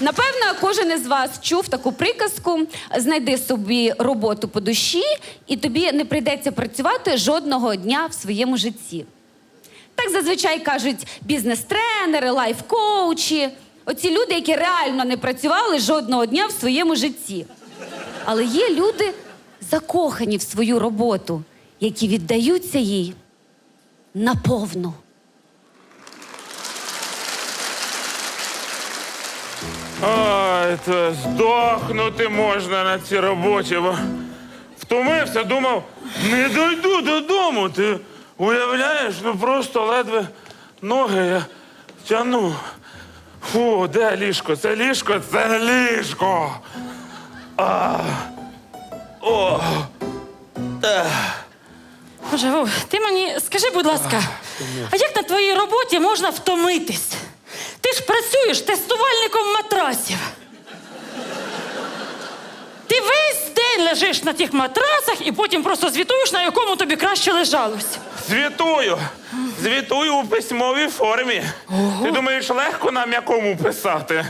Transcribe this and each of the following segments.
Напевно, кожен із вас чув таку приказку: знайди собі роботу по душі, і тобі не прийдеться працювати жодного дня в своєму житті. Так зазвичай кажуть бізнес-тренери, лайф-коучі. Оці люди, які реально не працювали жодного дня в своєму житті. Але є люди, закохані в свою роботу, які віддаються їй наповну. Ой, то здохнути можна на цій роботі. бо Втомився, думав, не дойду додому. Ти уявляєш, ну просто ледве ноги я тягну. Фу, де ліжко? Це ліжко, це ліжко. Боже, Вов, ти мені скажи, будь ласка, а як на твоїй роботі можна втомитись? Працюєш тестувальником матрасів. Ти весь день лежиш на тих матрасах і потім просто звітуєш, на якому тобі краще лежалось. Звітую. Звітую у письмовій формі. Ти думаєш, легко на м'якому писати?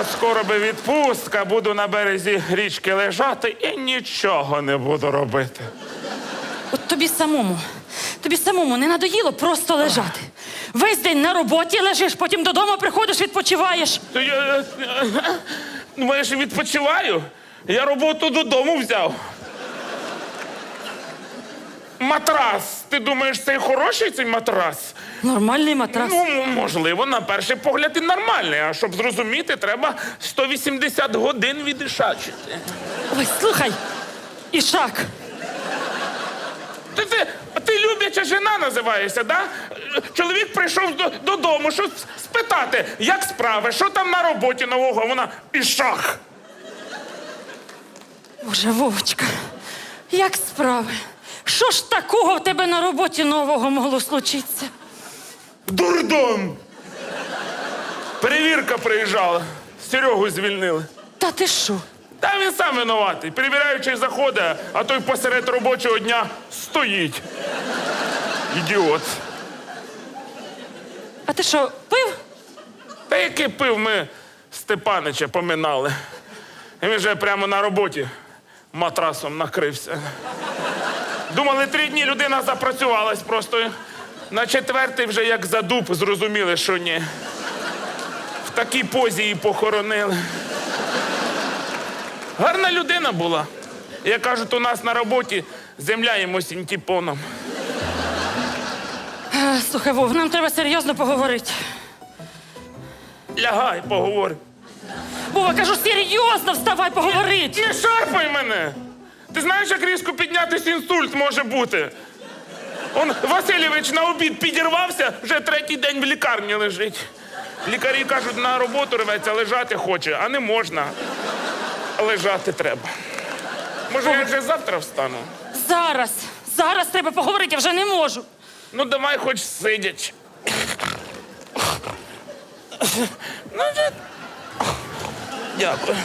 От скоро би відпустка, буду на березі річки лежати і нічого не буду робити. От тобі самому, тобі самому не надоїло просто лежати. Весь день на роботі лежиш, потім додому приходиш, відпочиваєш. То я, е, думаєш, відпочиваю? Я роботу додому взяв. Матрас. Ти думаєш, цей хороший цей матрас? Нормальний матрас. Ну, можливо, на перший погляд і нормальний, а щоб зрозуміти, треба 180 годин відішачити. Ой, слухай, Ішак. Ти, ти, ти любляча жена називаєшся, да? Чоловік прийшов до, додому, що спитати, як справи, що там на роботі нового, а вона ішах. Боже, Вовочка, як справи? Що ж такого в тебе на роботі нового могло случитися? Дурдом! Перевірка приїжджала. Серегу звільнили. Та ти що? Та він сам винуватий. Перевіряючий заходить, а той посеред робочого дня стоїть. Ідіот. А ти що, пив? Та який пив ми Степанича поминали. І він вже прямо на роботі матрасом накрився. Думали, три дні людина запрацювалась просто. На четвертий вже як за дуб зрозуміли, що ні. В такій позі її похоронили. Гарна людина була. Як кажуть, у нас на роботі земля йому синтепоном. Е, Слухай, Вов, нам треба серйозно поговорити. Лягай, поговори. Вова, кажу, серйозно вставай поговорити. Не шарпай мене! Ти знаєш, як різко піднятися інсульт може бути? Он Васильович на обід підірвався, вже третій день в лікарні лежить. Лікарі кажуть, на роботу рветься, лежати хоче, а не можна. Лежати треба. Може, я вже завтра встану? Зараз, зараз треба поговорити, я вже не можу. Ну, давай хоч сидячи. Ну, вже... Дякую.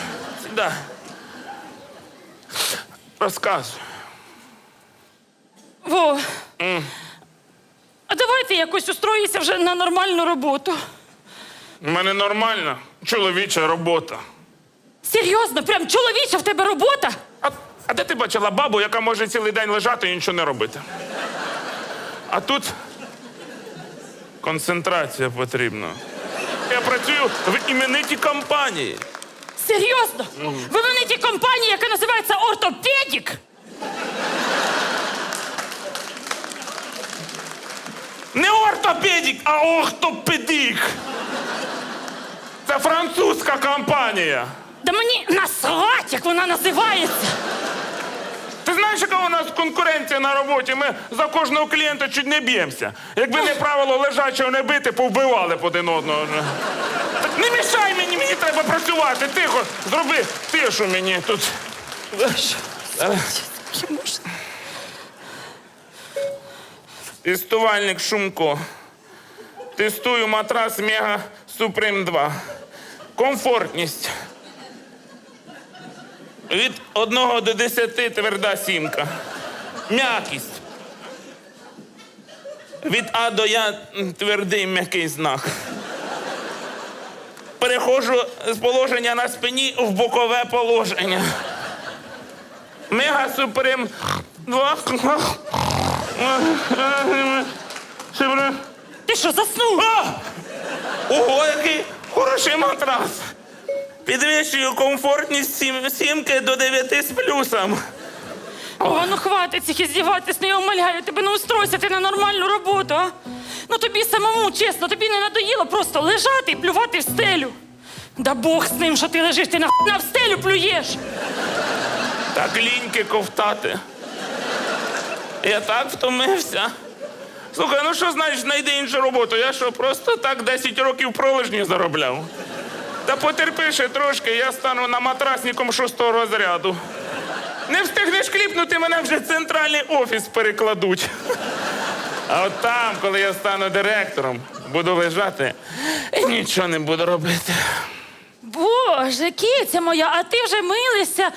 Сідай. Розказуй. Вов. А давайте якось устроїся вже на нормальну роботу. У мене нормальна чоловіча робота. Серйозно, прям чоловіча в тебе робота? А, а де ти бачила бабу, яка може цілий день лежати і нічого не робити? А тут концентрація потрібна. Я працюю в іменитій компанії. Серйозно? Ви в ті компанії, яка називається Ортопедік? Не ортопедик, а ортопедик. Це французька компанія. Да мені насрать, як вона називається. Ти знаєш, яка у нас конкуренція на роботі? Ми за кожного клієнта чуть не б'ємося. Якби не правило лежачого не бити, повбивали б один одного. Так не мішай мені, мені треба працювати. Тихо, зроби тишу мені тут. Тестувальник Шумко. Тестую матрас Мега Суприм 2. Комфортність. Від 1 до 10 тверда сімка. М'якість. Від А до Я твердий м'який знак. переходжу з положення на спині в бокове положення. Мега суприм. Два. Ти що, заснув? Ого, який хороший матрас. Підвищую комфортність сім- сімки до 9 з плюсом. О, ну хватить цих іздіватись, не умоляю тебе, ну устройся ти на нормальну роботу, а? Ну тобі самому, чесно, тобі не надоїло просто лежати і плювати в стелю. Да Бог з ним, що ти лежиш, ти на, на в стелю плюєш. Так ліньки ковтати. Я так втомився. Слухай, ну що значить знайди іншу роботу? Я що, просто так 10 років пролежні заробляв? Та потерпи ще трошки, я стану на матрасніком шостого розряду. Не встигнеш кліпнути, мене вже в центральний офіс перекладуть. А от там, коли я стану директором, буду лежати і нічого не буду робити. Боже, киця моя, а ти вже милишся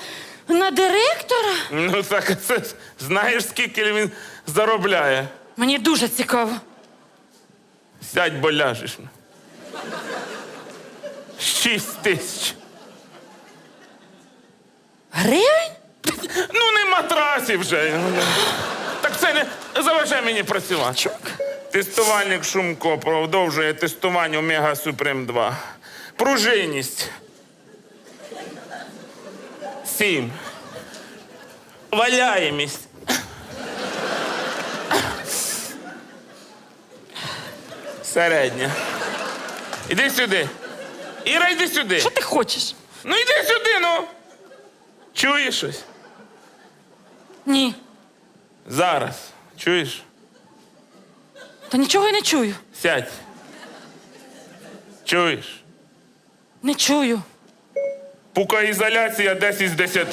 на директора? Ну так це знаєш, скільки він заробляє. Мені дуже цікаво. Сядь, бо ляжеш. Шість тисяч. Гривень? Ну не матрасів вже. Так це не заважай мені працювати. Тестувальник Шумко продовжує тестування Омега Супрем 2. Пружинність. Сім. Валяємість. Середня. Іди сюди. Іра, йди сюди. Що ти хочеш? Ну йди сюди, ну. Чуєш щось? Ні. Зараз. Чуєш? Та нічого я не чую. Сядь. Чуєш? Не чую. Пукоізоляція 10 з 10.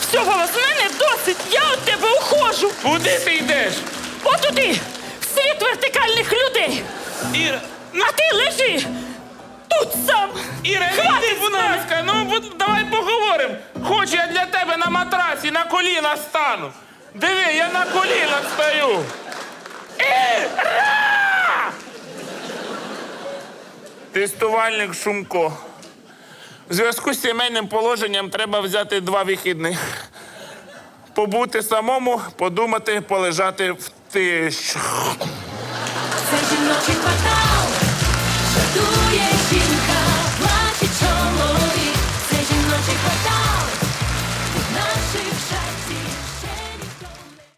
Все, Вова, з мене досить. Я від тебе ухожу. Куди ти йдеш? Отуди, в світ вертикальних людей. Іра, А ти лежи тут сам. Іра, не йди, будь ласка, ну будь- давай поговоримо. Хоч я для тебе на матрасі на коліна стану. Диви, я на коліна стою. Іра! Тестувальник Шумко. В зв'язку з сімейним положенням треба взяти два вихідних. Побути самому, подумати, полежати в тиш. Це жіночий квартал, шатує жінка, плаче чоловік. Це жіночий квартал.